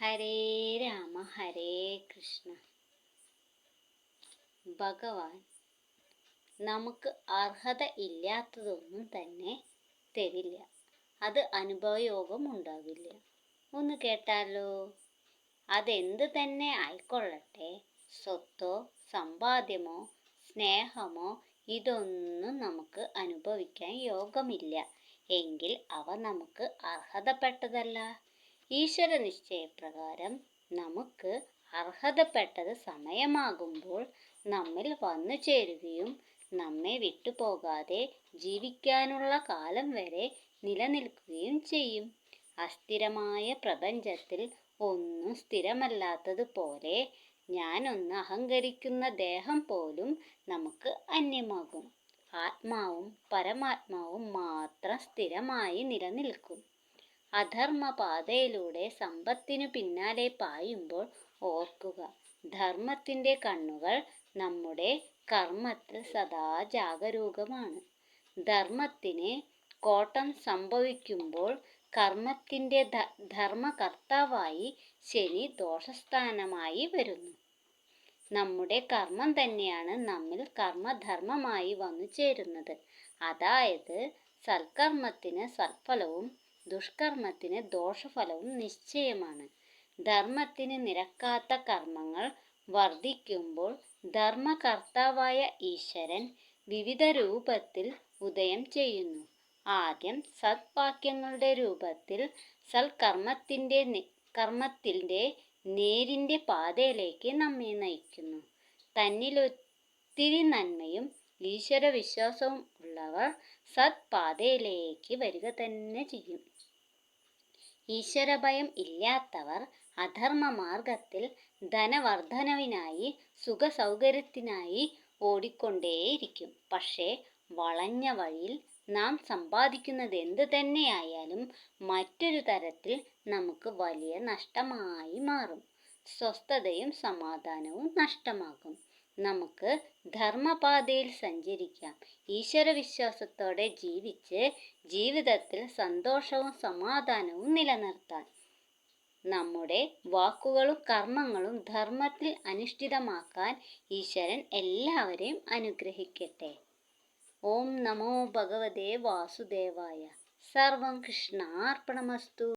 ഹരേ രാമ ഹരേ കൃഷ്ണ. ഭഗവാൻ നമുക്ക് അർഹത ഇല്ലാത്തതൊന്നും തന്നെ തരില്ല. അത് അനുഭവയോഗം ഉണ്ടാവില്ല. ഒന്ന് കേട്ടാലോ? അതെന്ത് തന്നെ ആയിക്കൊള്ളട്ടെ. സ്വത്തോ സമ്പാദ്യമോ സ്നേഹമോ ഇതൊന്നും നമുക്ക് അനുഭവിക്കാൻ യോഗമില്ല. എങ്കിൽ അവ നമുക്ക് അർഹതപ്പെട്ടതല്ല. ഈശ്വര നിശ്ചയപ്രകാരം നമുക്ക് അർഹതപ്പെട്ടത് സമയമാകുമ്പോൾ നമ്മിൽ വന്നു ചേരുകയും നമ്മെ വിട്ടുപോകാതെ ജീവിക്കാനുള്ള കാലം വരെ നിലനിൽക്കുകയും ചെയ്യും. അസ്ഥിരമായ പ്രപഞ്ചത്തിൽ ഒന്നും സ്ഥിരമല്ലാത്തതുപോലെ ഞാനൊന്ന് അഹങ്കരിക്കുന്ന ദേഹം പോലും നമുക്ക് അന്യമാകും. ആത്മാവും പരമാത്മാവും മാത്രം സ്ഥിരമായി നിലനിൽക്കും. അധർമ്മപാതയിലൂടെ സമ്പത്തിനു പിന്നാലെ പായുമ്പോൾ ഓർക്കുക. ധർമ്മത്തിന്റെ കണ്ണുകൾ നമ്മുടെ കർമ്മത്തിൽ സദാ ജാഗരൂകമാണ്. ധർമ്മത്തിന് കോട്ടം സംഭവിക്കുമ്പോൾ കർമ്മത്തിന്റെ ധർമ്മകർത്താവായി ശനി ദോഷസ്ഥാനമായി വരുന്നു. നമ്മുടെ കർമ്മം തന്നെയാണ് നമ്മിൽ കർമ്മധർമ്മമായി വന്നു ചേരുന്നത് അതായത് സൽക്കർമ്മത്തിന് സൽഫലവും ദുഷ്കർമ്മത്തിന് ദോഷഫലവും നിശ്ചയമാണ്. ധർമ്മത്തിന് നിരക്കാത്ത കർമ്മങ്ങൾ വർദ്ധിക്കുമ്പോൾ ധർമ്മകർത്താവായ ഈശ്വരൻ വിവിധ രൂപത്തിൽ ഉദയം ചെയ്യുന്നു. ആദ്യം സത്വാക്യങ്ങളുടെ രൂപത്തിൽ സൽകർമ്മത്തിന്റെ കർമ്മത്തിന്റെ നേരിന്റെ പാതയിലേക്ക് നമ്മെ നയിക്കുന്നു. തന്നിലൊത്തിരി നന്മയും ഈശ്വര വിശ്വാസവും ഉള്ളവർ സത്പാതയിലേക്ക് വരിക തന്നെ ചെയ്യും. ഈശ്വരഭയം ഇല്ലാത്തവർ അധർമ്മ മാർഗത്തിൽ ധനവർദ്ധനവിനായി സുഖസൗകര്യത്തിനായി ഓടിക്കൊണ്ടേയിരിക്കും. പക്ഷേ വളഞ്ഞ വഴിയിൽ നാം സമ്പാദിക്കുന്നത് എന്ത് തന്നെയായാലും മറ്റൊരു തരത്തിൽ നമുക്ക് വലിയ നഷ്ടമായി മാറും. സ്വസ്ഥതയും സമാധാനവും നഷ്ടമാകും. നമുക്ക് ധർമ്മപാതയിൽ സഞ്ചരിക്കാം. ഈശ്വരവിശ്വാസത്തോടെ ജീവിച്ച് ജീവിതത്തിൽ സന്തോഷവും സമാധാനവും നിലനിർത്താൻ. നമ്മുടെ വാക്കുകളും കർമ്മങ്ങളും ധർമ്മത്തിൽ അനുഷ്ഠിതമാക്കാൻ ഈശ്വരൻ എല്ലാവരെയും അനുഗ്രഹിക്കട്ടെ. ഓം നമോ ഭഗവതേ വാസുദേവായ. സർവം കൃഷ്ണാർപ്പണമസ്തു.